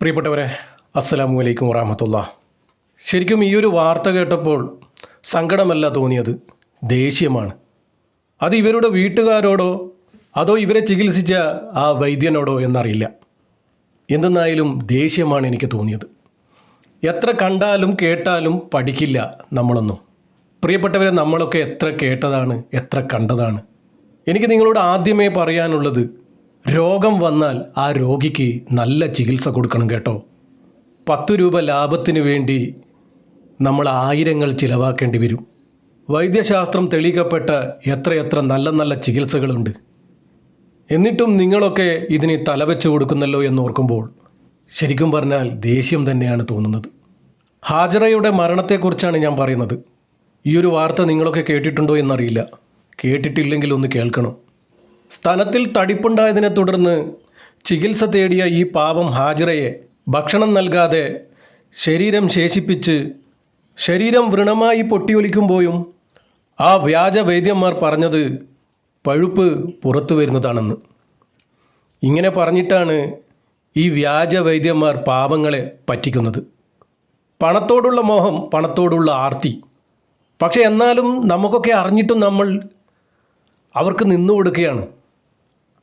പ്രിയപ്പെട്ടവരെ അസ്സലാമു അലൈക്കും വറഹമത്തുള്ള ശരിക്കും ഈ ഒരു വാർത്ത കേട്ടപ്പോൾ സങ്കടമല്ല തോന്നിയത്? ദേഷ്യമാണ്. അത് ഇവരുടെ വീട്ടുകാരോടോ അതോ ഇവരെ ചികിത്സിച്ച ആ വൈദ്യനോടോ എന്നറിയില്ല. എന്തെന്നായാലും ദേഷ്യമാണ് എനിക്ക് തോന്നിയത്. എത്ര കണ്ടാലും കേട്ടാലും പഠിക്കില്ല നമ്മളൊന്നും. പ്രിയപ്പെട്ടവരെ നമ്മളൊക്കെ എത്ര കേട്ടതാണ് എത്ര കണ്ടതാണ്? എനിക്ക് നിങ്ങളോട് ആദ്യമേ പറയാനുള്ളത് രോഗം വന്നാൽ ആ രോഗിക്ക് നല്ല ചികിത്സ കൊടുക്കണം കേട്ടോ. പത്ത് രൂപ ലാഭത്തിന് വേണ്ടി നമ്മൾ ആയിരങ്ങൾ ചിലവാക്കേണ്ടി വരും. വൈദ്യശാസ്ത്രം തെളിയിക്കപ്പെട്ട എത്രയെത്ര നല്ല നല്ല ചികിത്സകളുണ്ട്. എന്നിട്ടും നിങ്ങളൊക്കെ ഇതിന് തലവെച്ച് കൊടുക്കുന്നല്ലോ എന്ന് ഓർക്കുമ്പോൾ ശരിക്കും പറഞ്ഞാൽ ദേഷ്യം തന്നെയാണ് തോന്നുന്നത്. ഹാജറയുടെ മരണത്തെക്കുറിച്ചാണ് ഞാൻ പറയുന്നത്. ഈ ഒരു വാർത്ത നിങ്ങളൊക്കെ കേട്ടിട്ടുണ്ടോ എന്നറിയില്ല. കേട്ടിട്ടില്ലെങ്കിൽ ഒന്ന് കേൾക്കണം. സ്ഥലത്തിൽ തടിപ്പുണ്ടായതിനെ തുടർന്ന് ചികിത്സ തേടിയ ഈ പാവം ഹാജിറയെ ഭക്ഷണം നൽകാതെ ശരീരം ശേഷിപ്പിച്ച് ശരീരം വൃണമായി പൊട്ടിയൊലിക്കുമ്പോഴും ആ വ്യാജ വൈദ്യന്മാർ പറഞ്ഞത് പഴുപ്പ് പുറത്തു വരുന്നതാണെന്ന്. ഇങ്ങനെ പറഞ്ഞിട്ടാണ് ഈ വ്യാജ വൈദ്യന്മാർ പാവങ്ങളെ പറ്റിക്കുന്നത്. പണത്തോടുള്ള മോഹം പണത്തോടുള്ള ആർത്തി. പക്ഷെ എന്നാലും നമുക്കൊക്കെ അറിഞ്ഞിട്ടും നമ്മൾ അവർക്ക് നിന്നു കൊടുക്കുകയാണ്.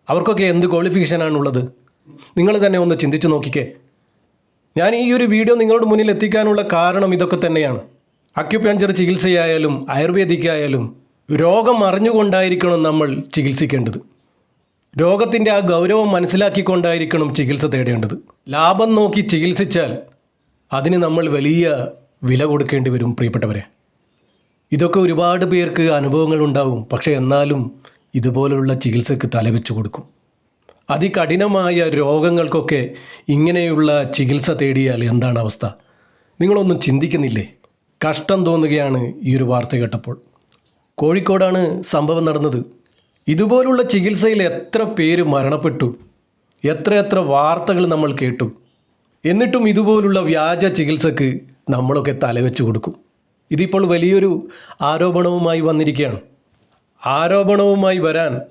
അവർക്കൊക്കെ എന്ത് ക്വാളിഫിക്കേഷനാണുള്ളത് നിങ്ങൾ തന്നെ ഒന്ന് ചിന്തിച്ച് നോക്കിക്കേ. ഞാൻ ഈ ഒരു വീഡിയോ നിങ്ങളുടെ മുന്നിൽ എത്തിക്കാനുള്ള കാരണം ഇതൊക്കെ തന്നെയാണ്. അക്യുപഞ്ചർ ചികിത്സയായാലും ആയുർവേദിക്കായാലും രോഗം അറിഞ്ഞുകൊണ്ടായിരിക്കണം നമ്മൾ ചികിത്സിക്കേണ്ടത്. രോഗത്തിന്റെ ആ ഗൗരവം മനസ്സിലാക്കിക്കൊണ്ടായിരിക്കണം ചികിത്സ തേടേണ്ടത്. ലാഭം നോക്കി ചികിത്സിച്ചാൽ അതിന് നമ്മൾ വലിയ വില കൊടുക്കേണ്ടി വരും പ്രിയപ്പെട്ടവരെ. ഇതൊക്കെ ഒരുപാട് പേർക്ക് അനുഭവങ്ങൾ ഉണ്ടാവും. പക്ഷേ എന്നാലും ഇതുപോലുള്ള ചികിത്സക്ക് തലവെച്ച് കൊടുക്കും. അതികഠിനമായ രോഗങ്ങൾക്കൊക്കെ ഇങ്ങനെയുള്ള ചികിത്സ തേടിയാൽ എന്താണ് അവസ്ഥ? നിങ്ങളൊന്നും ചിന്തിക്കുന്നില്ലേ? കഷ്ടം തോന്നുകയാണ് ഈ ഒരു വാർത്ത കേട്ടപ്പോൾ. കോഴിക്കോടാണ് സംഭവം നടന്നത്. ഇതുപോലുള്ള ചികിത്സയിൽ എത്ര പേര് മരണപ്പെട്ടു? എത്ര എത്ര വാർത്തകൾ നമ്മൾ കേട്ടു. എന്നിട്ടും ഇതുപോലുള്ള വ്യാജ ചികിത്സക്ക് നമ്മളൊക്കെ തലവെച്ച് കൊടുക്കും. ഇതിപ്പോൾ വലിയൊരു ആരോപണവുമായി വന്നിരിക്കുകയാണ്. ആരോപണവുമായി വരാൻ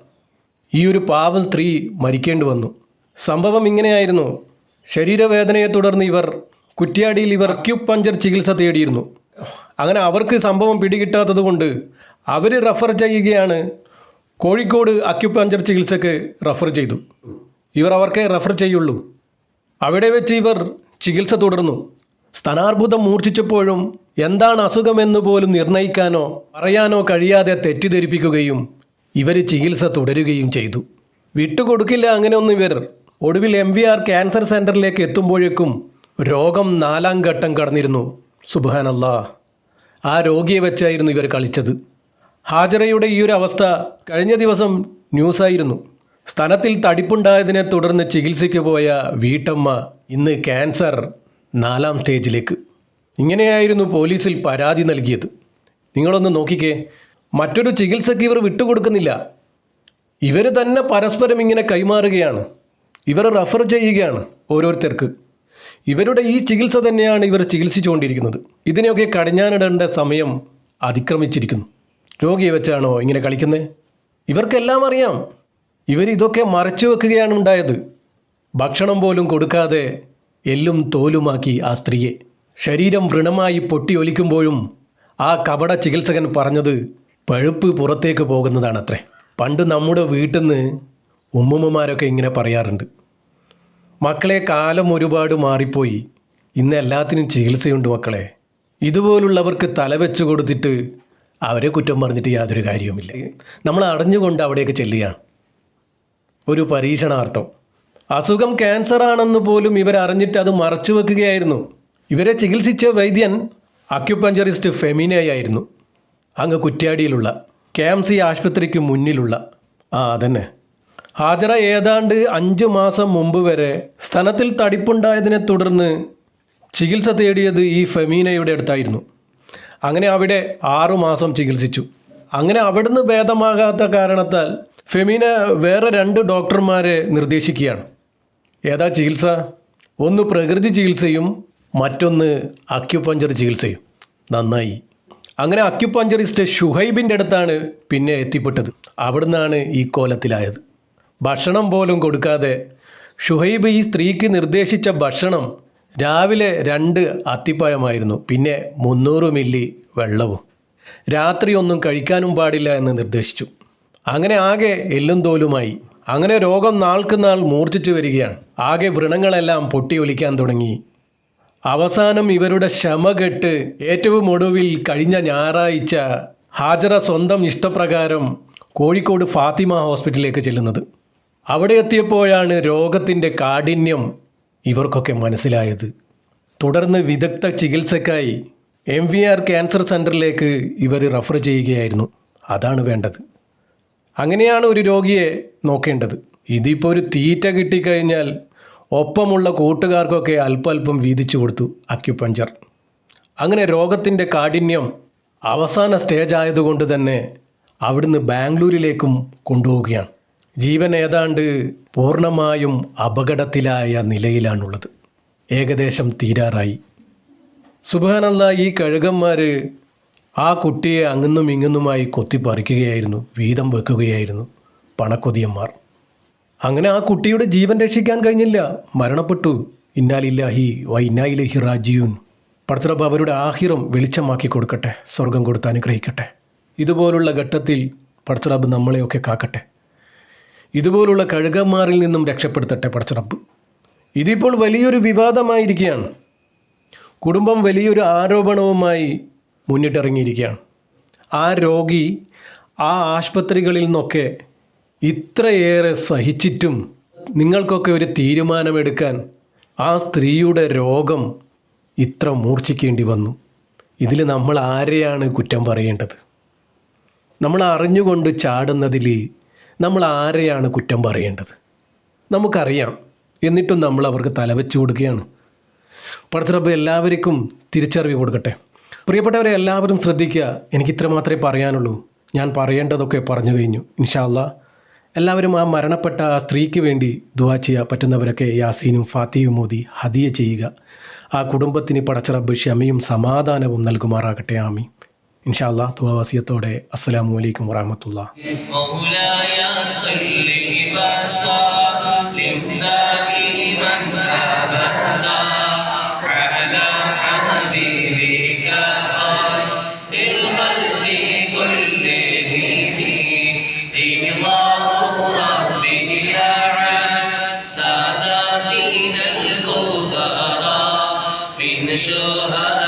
ഈ ഒരു പാവം സ്ത്രീ മരിക്കേണ്ടി വന്നു. സംഭവം ഇങ്ങനെയായിരുന്നു. ശരീരവേദനയെ തുടർന്ന് ഇവർ കുറ്റ്യാടിയിൽ ഇവർ അക്യുപഞ്ചർ ചികിത്സ തേടിയിരുന്നു. അങ്ങനെ അവർക്ക് സംഭവം പിടികിട്ടാത്തത് കൊണ്ട് അവർ റെഫർ ചെയ്യുകയാണ്. കോഴിക്കോട് അക്യുപഞ്ചർ ചികിത്സക്ക് റഫർ ചെയ്തു. ഇവർ അവർക്കെ റെഫർ ചെയ്യുള്ളൂ. അവിടെ വെച്ച് ഇവർ ചികിത്സ തുടർന്നു. സ്ഥാനാർബുദം മൂർച്ഛിച്ചപ്പോഴും എന്താണ് അസുഖമെന്ന് പോലും നിർണയിക്കാനോ പറയാനോ കഴിയാതെ തെറ്റിദ്ധരിപ്പിക്കുകയും ഇവർ ചികിത്സ തുടരുകയും ചെയ്തു. വിട്ടുകൊടുക്കില്ല അങ്ങനെയൊന്നും ഇവർ. ഒടുവിൽ എം വി ആർ ക്യാൻസർ സെന്ററിലേക്ക് എത്തുമ്പോഴേക്കും രോഗം നാലാം ഘട്ടം കടന്നിരുന്നു. സുബാനല്ലാ ആ രോഗിയെ വെച്ചായിരുന്നു ഇവർ കളിച്ചത്. ഹാജറയുടെ ഈ ഒരു അവസ്ഥ കഴിഞ്ഞ ദിവസം ന്യൂസായിരുന്നു. സ്ഥലത്തിൽ തടിപ്പുണ്ടായതിനെ തുടർന്ന് ചികിത്സയ്ക്ക് പോയ വീട്ടമ്മ ഇന്ന് ക്യാൻസർ നാലാം സ്റ്റേജിലേക്ക് ഇങ്ങനെയായിരുന്നു പോലീസിൽ പരാതി നൽകിയത്. നിങ്ങളൊന്ന് നോക്കിക്കേ. മറ്റൊരു ചികിത്സയ്ക്ക് ഇവർ വിട്ടുകൊടുക്കുന്നില്ല. ഇവർ തന്നെ പരസ്പരം ഇങ്ങനെ കൈമാറുകയാണ്. ഇവർ റഫർ ചെയ്യുകയാണ് ഓരോരുത്തർക്ക്. ഇവരുടെ ഈ ചികിത്സ തന്നെയാണ് ഇവർ ചികിത്സിച്ചുകൊണ്ടിരിക്കുന്നത്. ഇതിനെയൊക്കെ കടഞ്ഞാനിടേണ്ട സമയം അതിക്രമിച്ചിരിക്കുന്നു. രോഗിയെ വെച്ചാണോ ഇങ്ങനെ കളിക്കുന്നത് ഇവർക്കെല്ലാം അറിയാം. ഇവർ ഇതൊക്കെ മറച്ചു വെക്കുകയാണ് ഉണ്ടായത്. ഭക്ഷണം പോലും കൊടുക്കാതെ എല്ലും തോലുമാക്കി ആ സ്ത്രീയെ. ശരീരം വൃണമായി പൊട്ടിയൊലിക്കുമ്പോഴും ആ കപട ചികിത്സകൻ പറഞ്ഞത് പഴുപ്പ് പുറത്തേക്ക് പോകുന്നതാണത്രേ. പണ്ട് നമ്മുടെ വീട്ടിൽ നിന്ന് ഉമ്മുമ്മമാരൊക്കെ ഇങ്ങനെ പറയാറുണ്ട്. മക്കളെ കാലം ഒരുപാട് മാറിപ്പോയി. ഇന്ന് എല്ലാത്തിനും ചികിത്സയുണ്ട് മക്കളെ. ഇതുപോലുള്ളവർക്ക് തലവെച്ച് കൊടുത്തിട്ട് അവരെ കുറ്റം പറഞ്ഞിട്ട് യാതൊരു കാര്യവുമില്ല. നമ്മൾ അടഞ്ഞുകൊണ്ട് അവിടേക്ക് ചെല്ലുകയാണ് ഒരു പരീക്ഷണാർത്ഥം. അസുഖം ക്യാൻസർ ആണെന്ന് പോലും ഇവരറിഞ്ഞിട്ട് അത് മറച്ചു വെക്കുകയായിരുന്നു. ഇവരെ ചികിത്സിച്ച വൈദ്യൻ അക്യുപഞ്ചറിസ്റ്റ് ഫെമിനയായിരുന്നു. അങ്ങ് കുറ്റ്യാടിയിലുള്ള കെ എം സി ആശുപത്രിക്ക് മുന്നിലുള്ള. ആ അതന്നെ. ഹാജറ ഏതാണ്ട് അഞ്ച് മാസം മുമ്പ് വരെ സ്ഥലത്തിൽ തടിപ്പുണ്ടായതിനെ തുടർന്ന് ചികിത്സ തേടിയത് ഈ ഫെമീനയുടെ അടുത്തായിരുന്നു. അങ്ങനെ അവിടെ ആറു മാസം ചികിത്സിച്ചു. അങ്ങനെ അവിടുന്ന് ഭേദമാകാത്ത കാരണത്താൽ ഫെമീന വേറെ രണ്ട് ഡോക്ടർമാരെ നിർദ്ദേശിക്കുകയാണ്. ഏതാ ചികിത്സ? ഒന്ന് പ്രകൃതി ചികിത്സയും മറ്റൊന്ന് അക്യുപഞ്ചർ ചികിത്സയും. നന്നായി. അങ്ങനെ അക്യുപഞ്ചറിസ്റ്റ് ഷുഹൈബിന്റെ അടുത്താണ് പിന്നെ എത്തിപ്പെട്ടത്. അവിടുന്നാണ് ഈ കോലത്തിലായത്. ഭക്ഷണം പോലും കൊടുക്കാതെ ഷുഹൈബ് ഈ സ്ത്രീക്ക് നിർദ്ദേശിച്ച ഭക്ഷണം രാവിലെ രണ്ട് അത്തിപ്പഴമായിരുന്നു. പിന്നെ മുന്നൂറ് മില്ലി വെള്ളവും. രാത്രി ഒന്നും കഴിക്കാനും പാടില്ല എന്ന് നിർദ്ദേശിച്ചു. അങ്ങനെ ആകെ എല്ലും തോലുമായി. അങ്ങനെ രോഗം നാൾക്ക് നാൾ മൂർച്ഛിച്ചു വരികയാണ്. ആകെ വ്രണങ്ങളെല്ലാം പൊട്ടിയൊലിക്കാൻ തുടങ്ങി. അവസാനം ഇവരുടെ ക്ഷമ കെട്ട് ഏറ്റവും ഒടുവിൽ കഴിഞ്ഞ ഞായറാഴ്ച ഹാജറ സ്വന്തം ഇഷ്ടപ്രകാരം കോഴിക്കോട് ഫാത്തിമ ഹോസ്പിറ്റലിലേക്ക് ചെല്ലുന്നത്. അവിടെ എത്തിയപ്പോഴാണ് രോഗത്തിന്റെ കാഠിന്യം ഇവർക്കൊക്കെ മനസ്സിലായത്. തുടർന്ന് വിദഗ്ധ ചികിത്സക്കായി എം വി ആർ ക്യാൻസർ സെന്ററിലേക്ക് ഇവർ റെഫർ ചെയ്യുകയായിരുന്നു. അതാണ് വേണ്ടത്. അങ്ങനെയാണ് ഒരു രോഗിയെ നോക്കേണ്ടത്. ഇതിപ്പോൾ ഒരു തീറ്റ കിട്ടിക്കഴിഞ്ഞാൽ ഒപ്പമുള്ള കൂട്ടുകാർക്കൊക്കെ അല്പല്പം വീതിച്ചു കൊടുത്തു അക്യുപഞ്ചർ. അങ്ങനെ രോഗത്തിന്റെ കാഠിന്യം അവസാന സ്റ്റേജ് ആയതുകൊണ്ട് തന്നെ അവിടുന്ന് ബാംഗ്ലൂരിലേക്കും കൊണ്ടുപോവുകയാണ്. ജീവൻ ഏതാണ്ട് പൂർണമായും അപകടത്തിലായ നിലയിലാണുള്ളത്. ഏകദേശം തീരാറായി. സുബാനല്ല ഈ കഴുകന്മാർ ആ കുട്ടിയെ അങ്ങുന്നും ഇങ്ങുന്നുമായി കൊത്തിപ്പറിക്കുകയായിരുന്നു വീതം വെക്കുകയായിരുന്നു പണക്കൊതിയന്മാർ. അങ്ങനെ ആ കുട്ടിയുടെ ജീവൻ രക്ഷിക്കാൻ കഴിഞ്ഞില്ല. മരണപ്പെട്ടു. ഇന്നാലില്ലാഹി വ ഇന്നായിലഹി റാജീവൻ പടച്ചറബ് അവരുടെ ആഹിറം വെളിച്ചമാക്കി കൊടുക്കട്ടെ. സ്വർഗം കൊടുത്ത് അനുഗ്രഹിക്കട്ടെ. ഇതുപോലുള്ള ഘട്ടത്തിൽ പടച്ചറബ് നമ്മളെയൊക്കെ കാക്കട്ടെ. ഇതുപോലുള്ള കഴുകന്മാരിൽ നിന്നും രക്ഷപ്പെടുത്തട്ടെ പടച്ചിറപ്പ് ഇതിപ്പോൾ വലിയൊരു വിവാദമായിരിക്കുകയാണ്. കുടുംബം വലിയൊരു ആരോപണവുമായി മുന്നിട്ടിറങ്ങിയിരിക്കുകയാണ്. ആ രോഗി ആ ആശുപത്രികളിൽ നിന്നൊക്കെ ഇത്രയേറെ സഹിച്ചിട്ടും നിങ്ങൾക്കൊക്കെ ഒരു തീരുമാനമെടുക്കാൻ ആ സ്ത്രീയുടെ രോഗം ഇത്ര മൂർച്ഛിക്കേണ്ടി വന്നു. ഇതിൽ നമ്മൾ ആരെയാണ് കുറ്റം പറയേണ്ടത്? നമ്മൾ അറിഞ്ഞുകൊണ്ട് ചാടുന്നതിൽ നമ്മൾ ആരെയാണ് കുറ്റം പറയേണ്ടത്? നമുക്കറിയാം. എന്നിട്ടും നമ്മൾ അവർക്ക് തലവെച്ച് കൊടുക്കുകയാണ്. പടത്തിറപ്പ് എല്ലാവർക്കും തിരിച്ചറിവ് കൊടുക്കട്ടെ. പ്രിയപ്പെട്ടവരെ എല്ലാവരും ശ്രദ്ധിക്കുക. എനിക്ക് ഇത്ര മാത്രമേ പറയാനുള്ളൂ. ഞാൻ പറയേണ്ടതൊക്കെ പറഞ്ഞു കഴിഞ്ഞു. ഇൻഷാല്ല എല്ലാവരും ആ മരണപ്പെട്ട ആ സ്ത്രീക്ക് വേണ്ടി ദുവാ ചെയ്യുക പറ്റുന്നവരൊക്കെ യാസീനും ഫാത്തിയും മോദി ഹദിയ ചെയ്യുക. ആ കുടുംബത്തിന് പടച്ചറബ് ക്ഷമയും സമാധാനവും നൽകുമാറാകട്ടെ. ആമി ഇൻഷാല്ലാ ദുവാവാസിയത്തോടെ അസ്സലാമു അലൈക്കും വറഹമത്തുള്ള شهداء